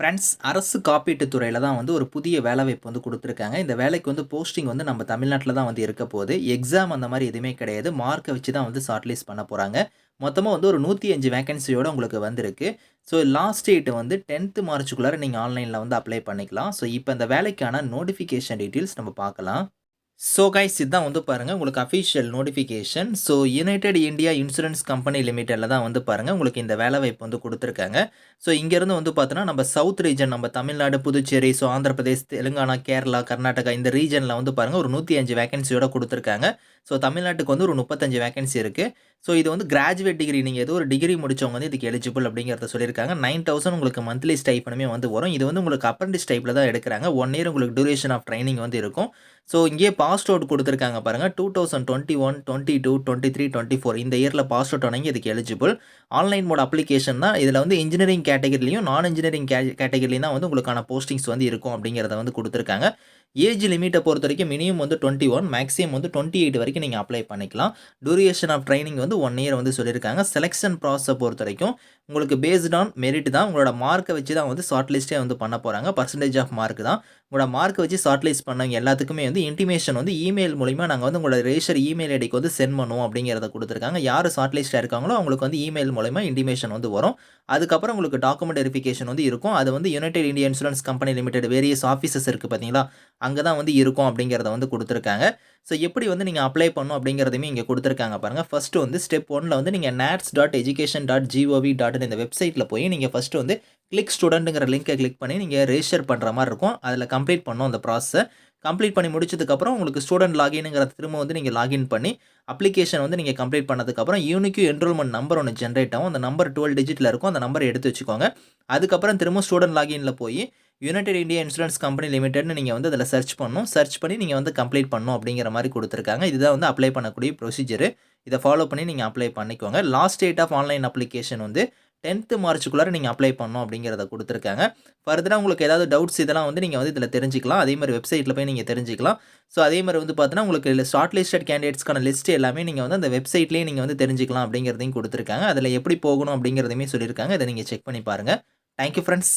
Friends அரசு காப்பீட்டுத் துறையில் தான் வந்து ஒரு புதிய வேலைவாய்ப்பு வந்து கொடுத்துருக்காங்க. இந்த வேலைக்கு வந்து போஸ்டிங் வந்து நம்ம தமிழ்நாட்டில் தான் வந்து இருக்க போகுது. எக்ஸாம் அந்த மாதிரி எதுவுமே கிடையாது. மார்க்கை வச்சு தான் வந்து ஷார்ட்லிஸ்ட் பண்ண போகிறாங்க மொத்தமாக வந்து ஒரு நூற்றி அஞ்சு வேகன்சியோடு உங்களுக்கு வந்திருக்கு. ஸோ லாஸ்ட் டேட் வந்து டென்த்து மார்ச்சுக்குள்ளார நீங்கள் ஆன்லைனில் வந்து அப்ளை பண்ணிக்கலாம். ஸோ இப்போ இந்த வேலைக்கான நோட்டிஃபிகேஷன் டீட்டெயில்ஸ் நம்ம பார்க்கலாம். ஸோ கைஸ் இதுதான் வந்து பாருங்கள் உங்களுக்கு official notification so united India insurance company லிமிட்டடில் தான் வந்து பாருங்கள் உங்களுக்கு இந்த வேலை வாய்ப்பு வந்து கொடுத்துருக்காங்க. ஸோ இங்கேருந்து வந்து பார்த்தோன்னா நம்ம சவுத் ரீஜன் நம்ம தமிழ்நாடு புதுச்சேரி ஸோ ஆந்திர பிரதேஷ் தெலுங்கானா கேரளா கர்நாடகா இந்த ரீஜனில் வந்து பாருங்கள் ஒரு நூற்றி அஞ்சு வேகன்சியோட கொடுத்துருக்காங்க. ஸோ தமிழ்நாட்டுக்கு வந்து ஒரு முப்பத்தஞ்சு வேகன்சி இருக்குது ஸோ இது வந்து கிராஜுவேட் டிகிரி நீங்கள் ஏதோ ஒரு டிகிரி முடித்தவங்க வந்து இதுக்கு எலிஜிபிள் அப்படிங்கிறத சொல்லியிருக்காங்க. நைன் தௌசண்ட் உங்களுக்கு மந்த்லி ஸ்டைப்பனுமே வந்து வரும். இது வந்து உங்களுக்கு அப்ரண்டிஸ் டைப்பில் தான் எடுக்கிறாங்க. ஒன் இயர் உங்களுக்கு டூரேஷன் ஆஃப் ட்ரைனிங் வந்து இருக்கும். ஸோ இங்கேயே பாஸ் அவுட் கொடுத்துருக்காங்க பாருங்கள் two thousand twenty one twenty two twenty three twenty four இந்த இயரில் பாஸ் அவுட் ஆனவங்க இதுக்கு எலிஜிபிள் ஆன்லைன் மோட் அப்ளிகேஷன் தான். இதில் வந்து இன்ஜினியரிங் கேட்டகரிலையும் நான் இன்ஜினியரிங் கே கேட்டகரிலையும் தான் வந்து உங்களுக்கான போஸ்டிங்ஸ் வந்து இருக்கும் அப்படிங்கிறத வந்து கொடுத்துருக்காங்க. ஏஜ் லிமிட்டை பொறுத்த வரைக்கும் மினிமம் வந்து டுவெண்ட்டி ஒன் மேக்ஸிமம் வந்து டுவெண்ட்டி எயிட் வரைக்கும் நீங்கள் அப்ளை பண்ணிக்கலாம். டூரியேஷன் ஆஃப் ட்ரைனிங் வந்து ஒன் இயர் வந்து சொல்லியிருக்காங்க. செலெக்ஷன் ப்ராசஸை பொறுத்த வரைக்கும் உங்களுக்கு பேஸ்ட் ஆன் மெரிட் தான். உங்களோட மார்க்கை வச்சு தான் வந்து ஷார்ட் லிஸ்ட்டே வந்து பண்ண போகிறாங்க பர்சன்டேஜ் ஆஃப் மார்க் தான். உங்களோட மார்க்கை வச்சு ஷார்ட் லிஸ்ட் பண்ணவங்க எல்லாத்துக்குமே வந்து இன்டிமேஷன் வந்து இமெயில் மூலிமா நாங்கள் வந்து உங்களோட ரேஷர் இமெயில் ஐடிக்கு வந்து சென்ட் பண்ணுவோம் அப்படிங்கிறத கொடுத்துருக்காங்க. யார் ஷார்ட் லிஸ்ட்டாக இருக்காங்களோ அவங்களுக்கு வந்து இமெயில் மூலிமா இன்டிமேஷன் வந்து வரும். அதுக்கப்புறம் உங்களுக்கு டாக்குமெண்ட் வெரிஃபிகேஷன் வந்து இருக்கும். அது வந்து United India insurance company limited various offices இருக்குது பார்த்தீங்களா அங்கே தான் வந்து இருக்கும் அப்படிங்கிறத வந்து கொடுத்துருக்காங்க. ஸோ எப்படி வந்து நீங்கள் அப்ளை அப்ளை பண்ணும் அப்படிங்கிறதையுமே இங்கே கொடுத்துருக்காங்க பாருங்கள் ஃபஸ்ட்டு வந்து ஸ்டெப் ஒனில் வந்து நீங்கள் NATS dot education dot G O V dot இந்த வெப்சைட்டில் போய் நீங்கள் ஃபஸ்ட்டு வந்து கிளிக் ஸ்டூடெண்ட்டுங்கிற லிங்கை கிளிக் பண்ணி நீங்கள் ரெஜிஸ்டர் பண்ணுற மாதிரி இருக்கும். அதில் கம்ப்ளீட் பண்ணணும் அந்த ப்ராசஸை கம்ப்ளீட் பண்ணி முடிச்சதுக்கப்புறம் உங்களுக்கு ஸ்டூடெண்ட் லாகின்ங்கிற திரும்ப வந்து நீங்கள் லாகின் பண்ணி அப்ளிகேஷன் வந்து நீங்கள் கம்ப்ளீட் பண்ணதுக்கப்புறம் யூனிக்யூ என்ரோல்மெண்ட் நம்பர் ஒன்று ஜென்ரேட் ஆகும். அந்த நம்பர் டுவெல் டிஜிட்டில் இருக்கும். அந்த நம்பரை எடுத்து வச்சுக்கோங்க. அதுக்கப்புறம் திரும்ப ஸ்டூடெண்ட் லாகினில் போய் யுனைடெட் இந்தியா இன்சூரன்ஸ் கம்பெனி லிமிடெட்னு நீங்கள் வந்து அதில் சர்ச் பண்ணணும். சர்ச் பண்ணி நீங்கள் வந்து கம்ப்ளீட் பண்ணணும் அப்படிங்கிற மாதிரி கொடுத்துருக்காங்க. இதுதான் வந்து அப்ளை பண்ணக்கூடிய ப்ரொசீஜர் இதை ஃபாலோ பண்ணி நீங்கள் அப்ளை பண்ணிக்கோங்க. Last date of online application வந்து டென்த்து மார்ச்சுக்குள்ளார நீங்கள் அப்ளை பண்ணணும் அப்படிங்கிறத கொடுத்துருக்காங்க. ஃபர்தராக உங்களுக்கு ஏதாவது டவுட்ஸ் இதெல்லாம் வந்து நீங்கள் வந்து இதில் தெரிஞ்சிக்கலாம். அதே மாதிரி வெப்சைட்டில் போய் நீங்கள் தெரிஞ்சிக்கலாம். ஸோ அதே மாதிரி வந்து பார்த்தீங்கன்னா உங்களுக்கு ஷார்ட் லிஸ்டட் கேண்டிடேட்ஸ்க்கான லிஸ்ட் எல்லாமே நீங்கள் வந்து அந்த வெப்சைட்லேயே நீங்கள் வந்து தெரிஞ்சிக்கலாம் அப்படிங்கிறதையும் கொடுத்துருக்காங்க. அதில் எப்படி போகணும் அப்படிங்கிறதையுமே சொல்லியிருக்காங்க. இதை நீங்கள் செக் பண்ணி பாருங்கள் தேங்க்யூ ஃப்ரெண்ட்ஸ்